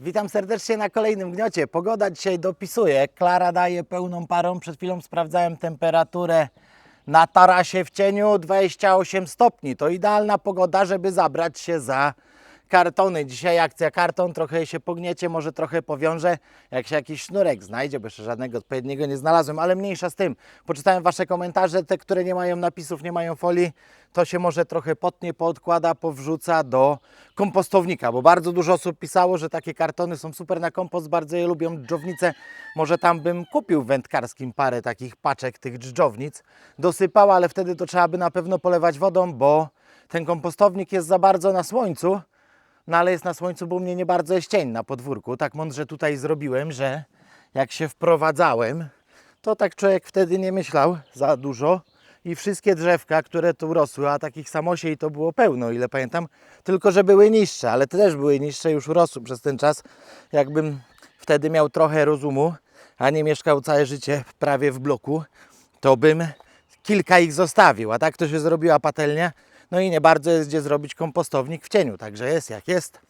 Witam serdecznie na kolejnym gniocie. Pogoda dzisiaj dopisuje. Klara daje pełną parą. Przed chwilą sprawdzałem temperaturę na tarasie w cieniu 28 stopni. To idealna pogoda, żeby zabrać się za kartony. Dzisiaj akcja karton, trochę się pogniecie, może trochę powiążę, jak się jakiś sznurek znajdzie, bo jeszcze żadnego odpowiedniego nie znalazłem, ale mniejsza z tym. Poczytałem Wasze komentarze, te, które nie mają napisów, nie mają folii, to się może trochę potnie, poodkłada, powrzuca do kompostownika, bo bardzo dużo osób pisało, że takie kartony są super na kompost, bardzo je lubią dżdżownice. Może tam bym kupił w wędkarskim parę takich paczek tych dżdżownic, dosypał, ale wtedy to trzeba by na pewno polewać wodą, bo ten kompostownik jest za bardzo na słońcu, no ale jest na słońcu, bo u mnie nie bardzo jest cień na podwórku. Tak mądrze tutaj zrobiłem, że jak się wprowadzałem, to tak człowiek wtedy nie myślał za dużo i wszystkie drzewka, które tu rosły, a takich samosiej to było pełno, ile pamiętam, tylko że były niższe, ale te też były niższe, już urosły przez ten czas. Jakbym wtedy miał trochę rozumu, a nie mieszkał całe życie prawie w bloku, to bym kilka ich zostawił, a tak to się zrobiła patelnia. No i nie bardzo jest gdzie zrobić kompostownik w cieniu, także jest jak jest.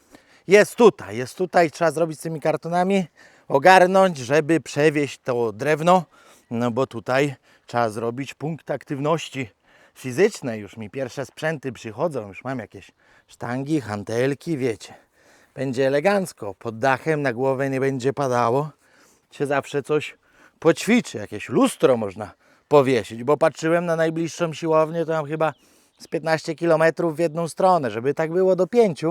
Jest tutaj, jest tutaj, trzeba zrobić z tymi kartonami, ogarnąć, żeby przewieźć to drewno, no bo tutaj trzeba zrobić punkt aktywności fizycznej. Już mi pierwsze sprzęty przychodzą, już mam jakieś sztangi, hantelki, wiecie. Będzie elegancko, pod dachem na głowę nie będzie padało, się zawsze coś poćwiczy, jakieś lustro można powiesić, bo patrzyłem na najbliższą siłownię, to mam chyba z 15 km w jedną stronę, żeby tak było do 5,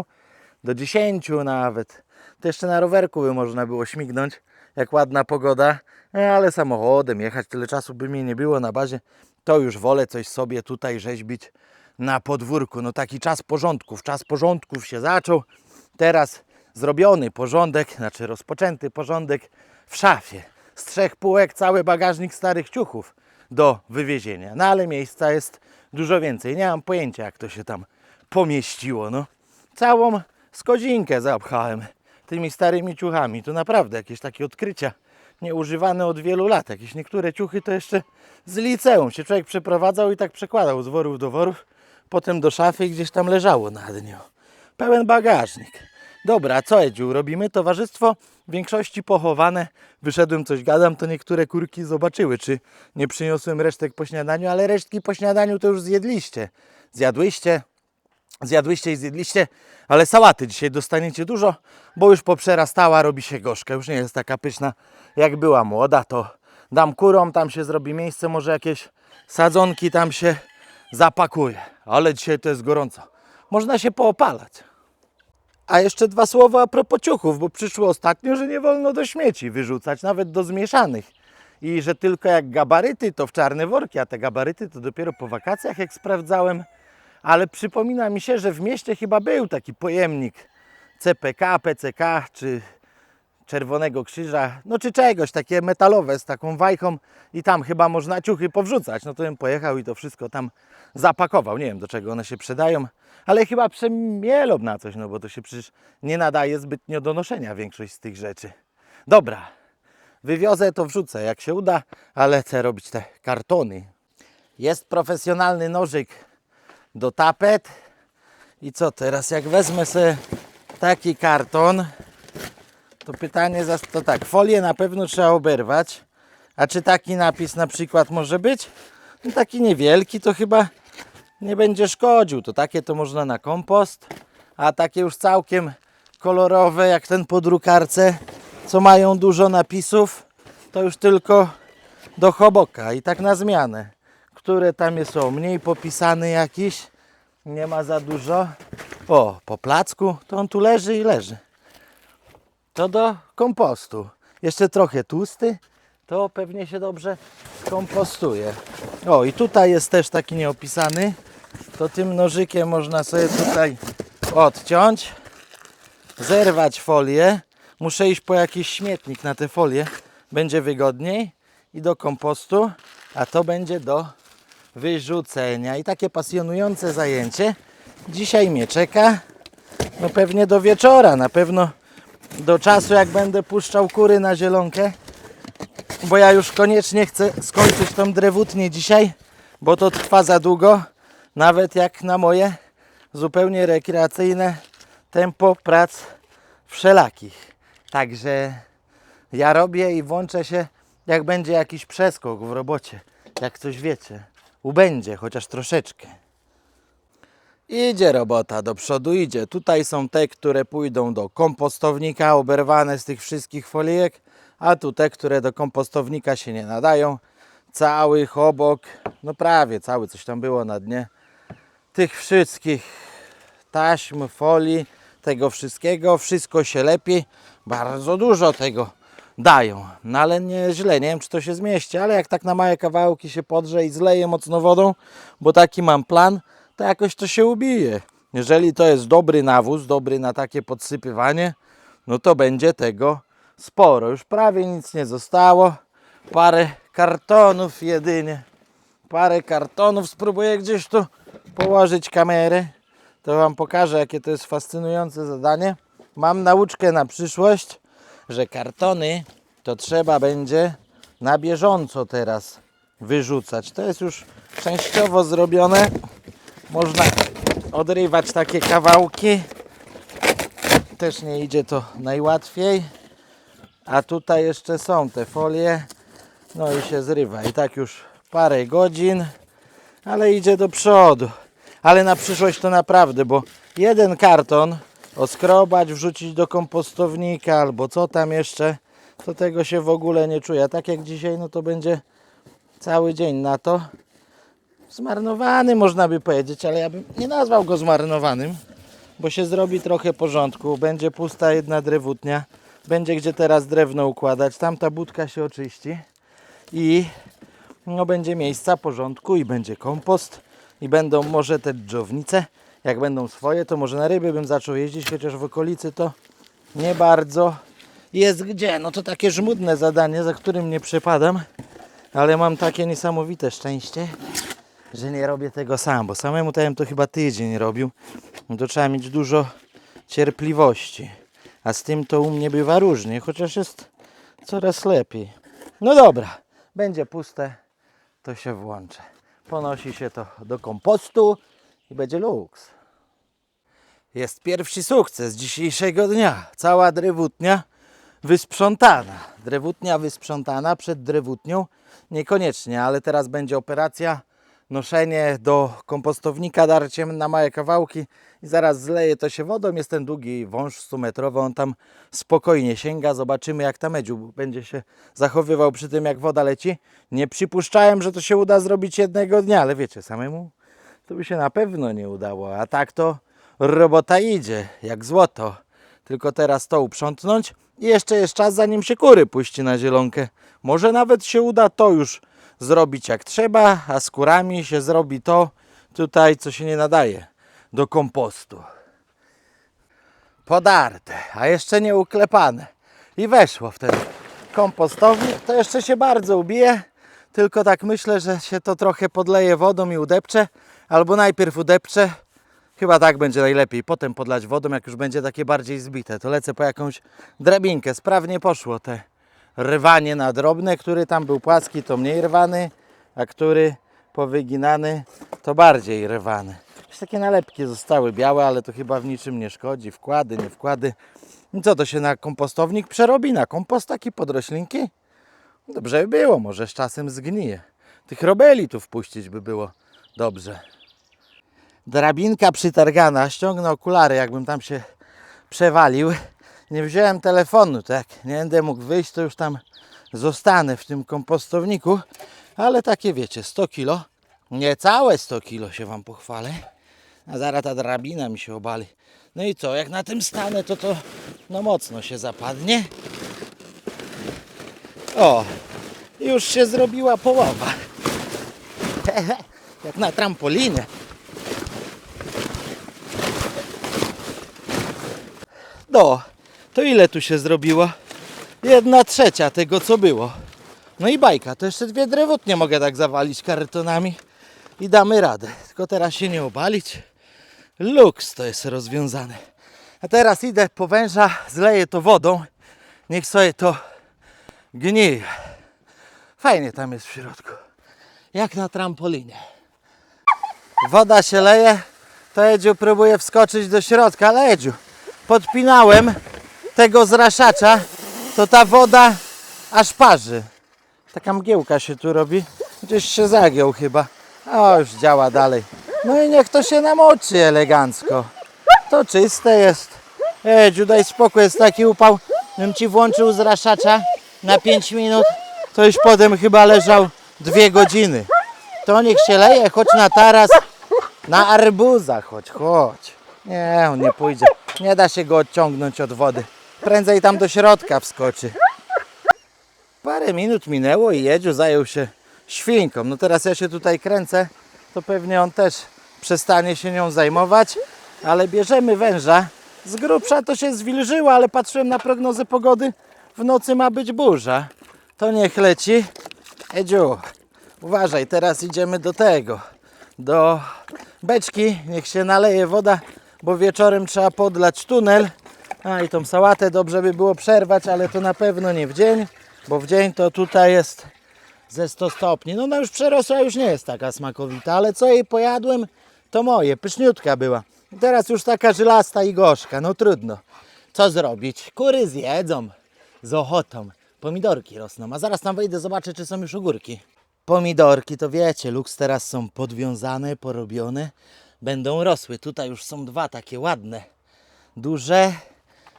do 10 nawet. To jeszcze na rowerku by można było śmignąć, jak ładna pogoda, E, ale samochodem jechać tyle czasu by mi nie było na bazie, to już wolę coś sobie tutaj rzeźbić na podwórku. No taki czas porządków, czas porządków się zaczął. Teraz zrobiony porządek, znaczy rozpoczęty porządek w szafie. Z trzech półek cały bagażnik starych ciuchów do wywiezienia. No ale miejsca jest dużo więcej. Nie mam pojęcia jak to się tam pomieściło. No. Całą skodzinkę zapchałem tymi starymi ciuchami. To naprawdę jakieś takie odkrycia nieużywane od wielu lat. Jakieś niektóre ciuchy to jeszcze z liceum się człowiek przeprowadzał i tak przekładał z worów do worów, potem do szafy i gdzieś tam leżało na dniu. Pełen bagażnik. Dobra, co Edziu, robimy towarzystwo w większości pochowane. Wyszedłem, coś gadam, to niektóre kurki zobaczyły, czy nie przyniosłem resztek po śniadaniu, ale resztki po śniadaniu to już zjedliście. Zjadłyście, zjadłyście i zjedliście, ale sałaty dzisiaj dostaniecie dużo, bo już poprzerastała, robi się gorzka, już nie jest taka pyszna jak była młoda, to dam kurom, tam się zrobi miejsce, może jakieś sadzonki tam się zapakuje, ale dzisiaj to jest gorąco. Można się poopalać. A jeszcze dwa słowa a propos ciuchów, bo przyszło ostatnio, że nie wolno do śmieci wyrzucać, nawet do zmieszanych. I że tylko jak gabaryty, to w czarne worki, a te gabaryty to dopiero po wakacjach, jak sprawdzałem. Ale przypomina mi się, że w mieście chyba był taki pojemnik CPK, PCK, czy Czerwonego Krzyża, no czy czegoś, takie metalowe z taką wajchą i tam chyba można ciuchy powrzucać. No to bym pojechał i to wszystko tam zapakował. Nie wiem do czego one się przydają, ale chyba przemielą na coś, no bo to się przecież nie nadaje zbytnio do noszenia większość z tych rzeczy. Dobra, wywiozę to wrzucę jak się uda, ale chcę robić te kartony. Jest profesjonalny nożyk do tapet i co teraz jak wezmę sobie taki karton to pytanie, zas- to tak, folię na pewno trzeba oberwać. A czy taki napis na przykład może być? No taki niewielki to chyba nie będzie szkodził. To takie to można na kompost, a takie już całkiem kolorowe jak ten po drukarce, co mają dużo napisów, to już tylko do choboka i tak na zmianę. Które tam są mniej popisany jakiś, nie ma za dużo. O, po placku, to on tu leży i leży to do kompostu. Jeszcze trochę tłusty, to pewnie się dobrze skompostuje. O i tutaj jest też taki nieopisany. To tym nożykiem można sobie tutaj odciąć, zerwać folię. Muszę iść po jakiś śmietnik na tę folię, będzie wygodniej i do kompostu, a to będzie do wyrzucenia. I takie pasjonujące zajęcie dzisiaj mnie czeka. No pewnie do wieczora, na pewno do czasu jak będę puszczał kury na zielonkę, bo ja już koniecznie chcę skończyć tą drewutnię dzisiaj, bo to trwa za długo, nawet jak na moje zupełnie rekreacyjne tempo prac wszelakich. Także ja robię i włączę się, jak będzie jakiś przeskok w robocie. Jak coś wiecie, ubędzie chociaż troszeczkę. Idzie robota do przodu, idzie. Tutaj są te, które pójdą do kompostownika, oberwane z tych wszystkich folijek, a tu te, które do kompostownika się nie nadają. Całych obok, no prawie cały, coś tam było na dnie. Tych wszystkich taśm, folii, tego wszystkiego, wszystko się lepi. Bardzo dużo tego dają. No ale nie źle, nie wiem czy to się zmieści, ale jak tak na małe kawałki się podrze i zleje mocno wodą, bo taki mam plan, to jakoś to się ubije. Jeżeli to jest dobry nawóz, dobry na takie podsypywanie, no to będzie tego sporo. Już prawie nic nie zostało. Parę kartonów jedynie. Parę kartonów. Spróbuję gdzieś tu położyć kamerę. To Wam pokażę, jakie to jest fascynujące zadanie. Mam nauczkę na przyszłość, że kartony to trzeba będzie na bieżąco teraz wyrzucać. To jest już częściowo zrobione. Można odrywać takie kawałki. Też nie idzie to najłatwiej. A tutaj jeszcze są te folie. No i się zrywa. I tak już parę godzin, ale idzie do przodu. Ale na przyszłość to naprawdę, bo jeden karton oskrobać, wrzucić do kompostownika albo co tam jeszcze, to tego się w ogóle nie czuję. Tak jak dzisiaj, no to będzie cały dzień na to. Zmarnowany można by powiedzieć, ale ja bym nie nazwał go zmarnowanym, bo się zrobi trochę porządku. Będzie pusta jedna drewutnia, będzie gdzie teraz drewno układać, tamta budka się oczyści i no będzie miejsca porządku i będzie kompost. I będą może te dżownice, jak będą swoje, to może na ryby bym zaczął jeździć, chociaż w okolicy to nie bardzo jest gdzie. No to takie żmudne zadanie, za którym nie przepadam, ale mam takie niesamowite szczęście, że nie robię tego sam, bo samemu bym to chyba tydzień robił. No to trzeba mieć dużo cierpliwości. A z tym to u mnie bywa różnie, chociaż jest coraz lepiej. No dobra, będzie puste, to się włączę. Ponosi się to do kompostu i będzie luks. Jest pierwszy sukces dzisiejszego dnia. Cała drewutnia wysprzątana. Drewutnia wysprzątana przed drewutnią niekoniecznie, ale teraz będzie operacja noszenie do kompostownika darciem na małe kawałki i zaraz zleje to się wodą. Jest ten długi wąż 100 metrowy, on tam spokojnie sięga. Zobaczymy jak ta medziu będzie się zachowywał przy tym jak woda leci. Nie przypuszczałem, że to się uda zrobić jednego dnia, ale wiecie, samemu to by się na pewno nie udało. A tak to robota idzie jak złoto. Tylko teraz to uprzątnąć i jeszcze jest czas zanim się kury puści na zielonkę. Może nawet się uda to już zrobić jak trzeba, a z kurami się zrobi to tutaj, co się nie nadaje do kompostu. Podarte, a jeszcze nie uklepane. I weszło w ten kompostownik. To jeszcze się bardzo ubije, tylko tak myślę, że się to trochę podleje wodą i udepcze, albo najpierw udepcze, Chyba tak będzie najlepiej. Potem podlać wodą, jak już będzie takie bardziej zbite. To lecę po jakąś drabinkę. Sprawnie poszło te rwanie na drobne. Który tam był płaski, to mniej rwany, a który powyginany, to bardziej rwany. Jakieś takie nalepki zostały białe, ale to chyba w niczym nie szkodzi. Wkłady, nie wkłady. I co, to się na kompostownik przerobi? Na kompost taki pod roślinki? Dobrze by było, może z czasem zgnije. Tych robeli tu wpuścić by było dobrze drabinka przytargana, ściągnę okulary, jakbym tam się przewalił. Nie wziąłem telefonu, tak, nie będę mógł wyjść, to już tam zostanę w tym kompostowniku, ale takie wiecie, 100 kilo, niecałe 100 kilo się Wam pochwalę, a zaraz ta drabina mi się obali. No i co, jak na tym stanę, to to no mocno się zapadnie. O, już się zrobiła połowa. jak na trampolinie. No, to ile tu się zrobiło? Jedna trzecia tego, co było. No i bajka, to jeszcze dwie drewutnie mogę tak zawalić kartonami i damy radę. Tylko teraz się nie obalić. Luks to jest rozwiązane. A teraz idę po węża, zleję to wodą. Niech sobie to gnije. Fajnie tam jest w środku. Jak na trampolinie. Woda się leje, to Edziu próbuje wskoczyć do środka, ale Edziu, podpinałem tego zraszacza, to ta woda aż parzy. Taka mgiełka się tu robi. Gdzieś się zagiął chyba. O, już działa dalej. No i niech to się namoczy elegancko. To czyste jest. Edziu, daj spokój, jest taki upał. Bym ci włączył zraszacza na 5 minut, to już potem chyba leżał dwie godziny. To niech się leje, chodź na taras, na arbuza chodź, chodź. Nie, on nie pójdzie. Nie da się go odciągnąć od wody. Prędzej tam do środka wskoczy. Parę minut minęło i Jedziu zajął się świnką. No teraz ja się tutaj kręcę, to pewnie on też przestanie się nią zajmować, ale bierzemy węża. Z grubsza to się zwilżyło, ale patrzyłem na prognozę pogody. W nocy ma być burza. To niech leci. Edziu, uważaj, teraz idziemy do tego, do beczki. Niech się naleje woda, bo wieczorem trzeba podlać tunel. A i tą sałatę dobrze by było przerwać, ale to na pewno nie w dzień, bo w dzień to tutaj jest ze 100 stopni. No ona już przerosła, już nie jest taka smakowita, ale co jej pojadłem, to moje, pyszniutka była. Teraz już taka żylasta i gorzka, no trudno. Co zrobić? Kury zjedzą z ochotą. Pomidorki rosną, a zaraz tam wejdę, zobaczę, czy są już ogórki. Pomidorki, to wiecie, luks teraz są podwiązane, porobione, będą rosły. Tutaj już są dwa takie ładne, duże.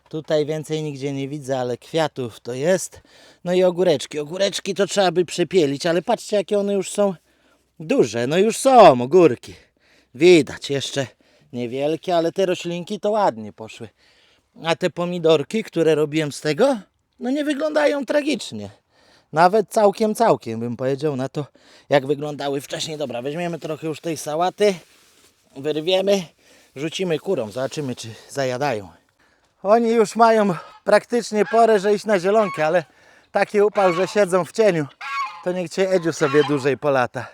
Tutaj więcej nigdzie nie widzę, ale kwiatów to jest. No i ogóreczki. Ogóreczki to trzeba by przepielić, ale patrzcie, jakie one już są duże. No już są ogórki. Widać, jeszcze niewielkie, ale te roślinki to ładnie poszły. A te pomidorki, które robiłem z tego, no nie wyglądają tragicznie. Nawet całkiem, całkiem bym powiedział na to, jak wyglądały wcześniej. Dobra, weźmiemy trochę już tej sałaty, wyrwiemy, rzucimy kurom, zobaczymy czy zajadają. Oni już mają praktycznie porę, że iść na zielonkę, ale taki upał, że siedzą w cieniu, to niech cię Edziu sobie dłużej polata.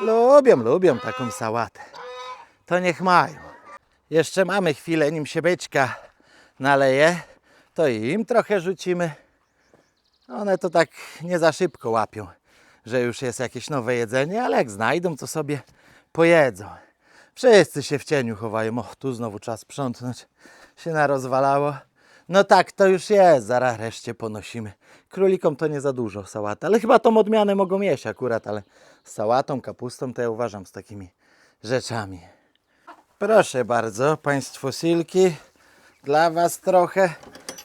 Lubią, lubią taką sałatę. To niech mają. Jeszcze mamy chwilę, nim się beczka naleje, to im trochę rzucimy. One to tak nie za szybko łapią, że już jest jakieś nowe jedzenie, ale jak znajdą, to sobie pojedzą. Wszyscy się w cieniu chowają. O, tu znowu czas sprzątnąć. Się narozwalało. No tak, to już jest. Zaraz reszcie ponosimy. Królikom to nie za dużo sałata, ale chyba tą odmianę mogą jeść akurat, ale z sałatą, kapustą to ja uważam z takimi rzeczami. Proszę bardzo, Państwo silki. Dla Was trochę.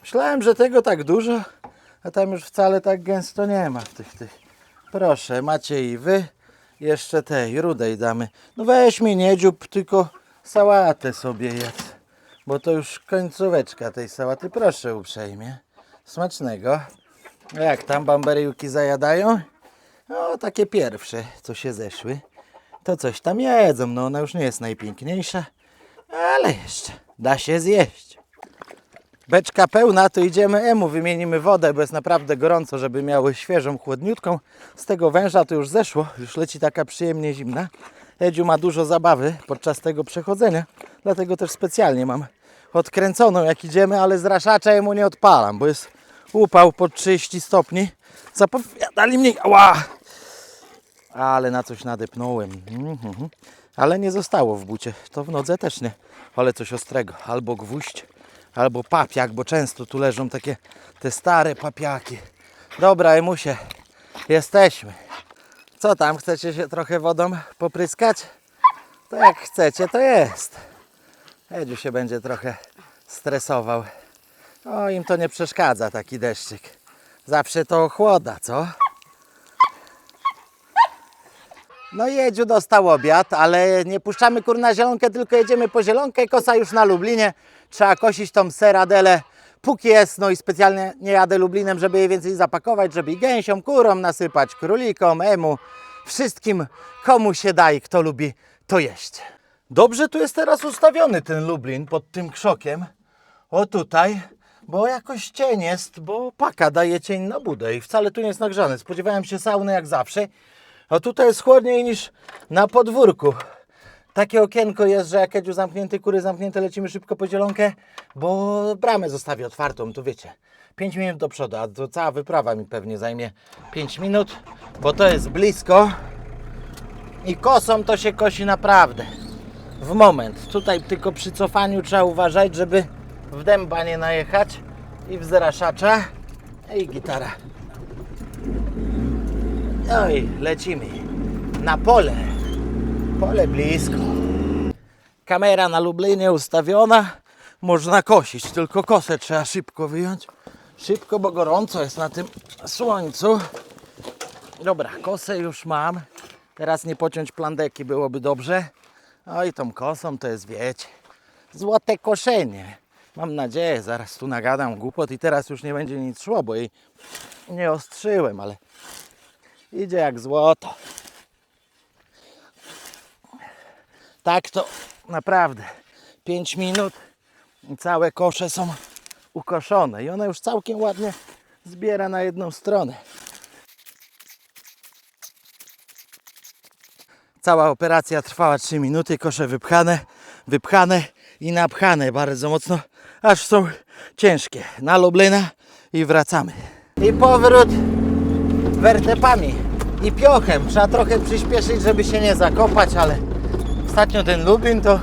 Myślałem, że tego tak dużo, a tam już wcale tak gęsto nie ma w tych tych. Proszę, macie i Wy. Jeszcze tej rudej damy. No weź mi nie dziób, tylko sałatę sobie jedz. Bo to już końcóweczka tej sałaty. Proszę uprzejmie. Smacznego. A Jak tam bamberyłki zajadają? No, takie pierwsze, co się zeszły. To coś tam jedzą. No, ona już nie jest najpiękniejsza, ale jeszcze da się zjeść. Beczka pełna, to idziemy emu, wymienimy wodę, bo jest naprawdę gorąco, żeby miały świeżą, chłodniutką. Z tego węża to już zeszło, już leci taka przyjemnie zimna. Edziu ma dużo zabawy podczas tego przechodzenia, dlatego też specjalnie mam odkręconą jak idziemy, ale zraszacza jemu nie odpalam, bo jest upał pod 30 stopni. Zapowiadali mnie, ała! Ale na coś nadepnąłem. Mhm. Ale nie zostało w bucie. To w nodze też nie. Ale coś ostrego. Albo gwóźdź, albo papiak, bo często tu leżą takie te stare papiaki. Dobra, Emusie, jesteśmy. Co tam, chcecie się trochę wodą popryskać? Jak chcecie, to jest. Edziu się będzie trochę stresował. O, im to nie przeszkadza taki deszczyk. Zawsze to ochłoda, co? No Jedziu dostał obiad, ale nie puszczamy kur na zielonkę, tylko jedziemy po zielonkę. Kosa już na Lublinie. Trzeba kosić tą seradelę póki jest. No i specjalnie nie jadę Lublinem, żeby je więcej zapakować, żeby i gęsiom, kurom nasypać, królikom, emu, wszystkim, komu się da i kto lubi to jeść. Dobrze tu jest teraz ustawiony ten Lublin pod tym krzokiem. O tutaj, bo jakoś cień jest, bo paka daje cień na budę i wcale tu nie jest nagrzany. Spodziewałem się sauny jak zawsze, a tutaj jest chłodniej niż na podwórku. Takie okienko jest, że jak Edziu zamknięty, kury zamknięte, lecimy szybko po zielonkę, bo bramę zostawię otwartą, to wiecie. 5 minut do przodu, a to cała wyprawa mi pewnie zajmie 5 minut, bo to jest blisko i kosą to się kosi naprawdę w moment. Tutaj tylko przy cofaniu trzeba uważać, żeby w dęba nie najechać i wzraszacza i gitara. No i lecimy na pole. Pole blisko. Kamera na Lublinie ustawiona. Można kosić, tylko kosę trzeba szybko wyjąć. Szybko, bo gorąco jest na tym słońcu. Dobra, kosę już mam. Teraz nie pociąć plandeki byłoby dobrze. No i tą kosą to jest, wiecie, złote koszenie. Mam nadzieję, zaraz tu nagadam głupot i teraz już nie będzie nic szło, bo jej nie ostrzyłem, ale idzie jak złoto. Tak to naprawdę 5 minut i całe kosze są ukoszone i ona już całkiem ładnie zbiera na jedną stronę. Cała operacja trwała 3 minuty, kosze wypchane, wypchane i napchane bardzo mocno, aż są ciężkie. Na Lublina i wracamy. I powrót wertepami i piochem. Trzeba trochę przyspieszyć, żeby się nie zakopać, ale ostatnio ten Lublin to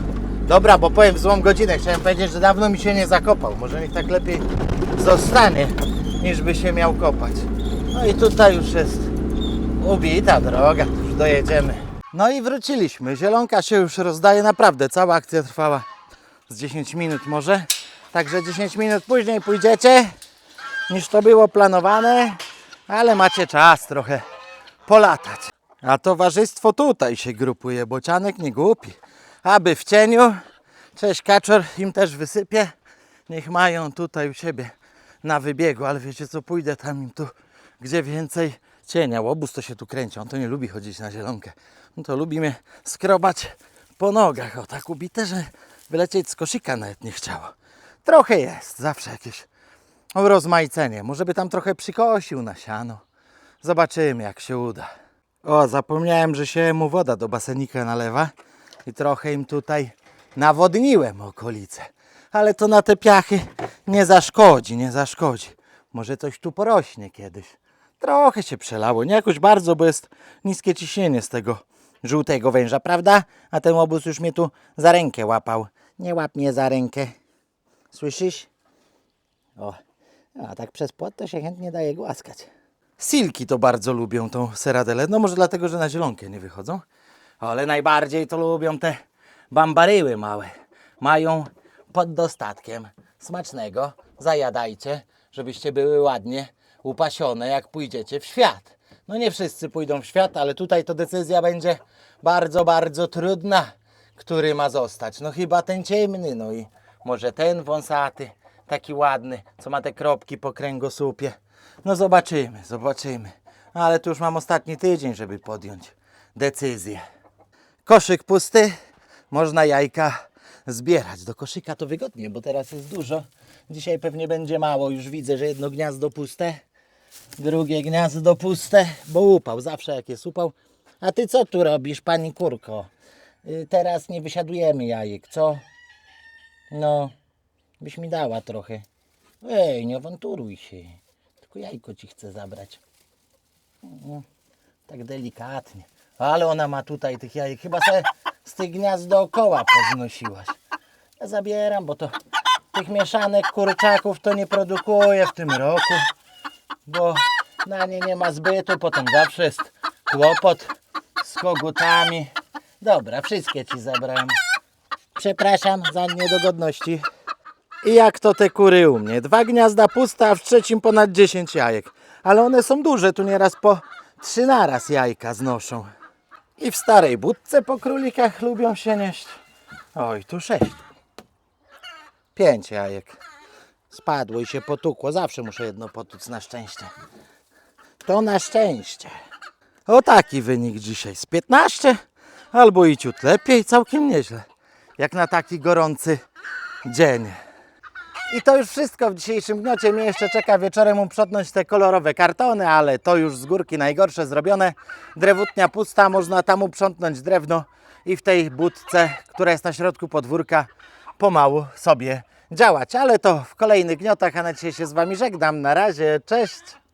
dobra, bo powiem w złą godzinę. Chciałem powiedzieć, że dawno mi się nie zakopał. Może mi tak lepiej zostanie, niż by się miał kopać. No i tutaj już jest ubita droga, już dojedziemy. No i wróciliśmy. Zielonka się już rozdaje naprawdę. Cała akcja trwała z 10 minut może. Także 10 minut później pójdziecie niż to było planowane, ale macie czas trochę polatać. A towarzystwo tutaj się grupuje, bocianek nie głupi. Aby w cieniu, cześć kaczor, im też wysypię. Niech mają tutaj u siebie na wybiegu, ale wiecie co, pójdę tam im tu, gdzie więcej cienia. Łobuz to się tu kręci, on to nie lubi chodzić na zielonkę. On to lubi mnie skrobać po nogach. O tak ubite, że wylecieć z koszyka nawet nie chciało. Trochę jest, zawsze jakieś rozmaicenie. Może by tam trochę przykosił na siano. Zobaczymy, jak się uda. O, zapomniałem, że się mu woda do basenika nalewa i trochę im tutaj nawodniłem okolice. Ale to na te piachy nie zaszkodzi, nie zaszkodzi. Może coś tu porośnie kiedyś. Trochę się przelało, nie jakoś bardzo, bo jest niskie ciśnienie z tego żółtego węża, prawda? A ten obóz już mnie tu za rękę łapał. Nie łap mnie za rękę. Słyszysz? O, a tak przez płot to się chętnie daje głaskać. Silki to bardzo lubią tą seradelę. No może dlatego, że na zielonkę nie wychodzą. Ale najbardziej to lubią te bambaryły małe. Mają pod dostatkiem smacznego. Zajadajcie, żebyście były ładnie upasione, jak pójdziecie w świat. No nie wszyscy pójdą w świat, ale tutaj to decyzja będzie bardzo, bardzo trudna, który ma zostać. No chyba ten ciemny, no i może ten wąsaty, taki ładny, co ma te kropki po kręgosłupie. No zobaczymy, zobaczymy. Ale tu już mam ostatni tydzień, żeby podjąć decyzję. Koszyk pusty, można jajka zbierać. Do koszyka to wygodnie, bo teraz jest dużo. Dzisiaj pewnie będzie mało. Już widzę, że jedno gniazdo puste, drugie gniazdo puste, bo upał. Zawsze jak jest upał. A ty co tu robisz, pani kurko? Y, Teraz nie wysiadujemy jajek, co? No, byś mi dała trochę. Ej, nie awanturuj się. Tylko jajko ci chcę zabrać. No, tak delikatnie. Ale ona ma tutaj tych jajek. Chyba se z tych gniazd dookoła poznosiłaś. Ja zabieram, bo to tych mieszanek kurczaków to nie produkuję w tym roku, bo na nie nie ma zbytu. Potem zawsze jest kłopot z kogutami. Dobra, wszystkie ci zabrałem. Przepraszam za niedogodności. I jak to te kury u mnie? Dwa gniazda puste, a w trzecim ponad 10 jajek. Ale one są duże, tu nieraz po trzy naraz jajka znoszą. I w starej budce po królikach lubią się nieść. Oj, tu sześć. Pięć jajek. Spadło i się potukło. Zawsze muszę jedno potuc na szczęście. To na szczęście. O taki wynik dzisiaj. Z 15 albo i ciut lepiej. Całkiem nieźle. Jak na taki gorący dzień. I to już wszystko w dzisiejszym gniocie. Mnie jeszcze czeka wieczorem uprzątnąć te kolorowe kartony, ale to już z górki najgorsze zrobione. Drewutnia pusta, można tam uprzątnąć drewno i w tej budce, która jest na środku podwórka, pomału sobie działać. Ale to w kolejnych gniotach, a na dzisiaj się z Wami żegnam. Na razie, cześć!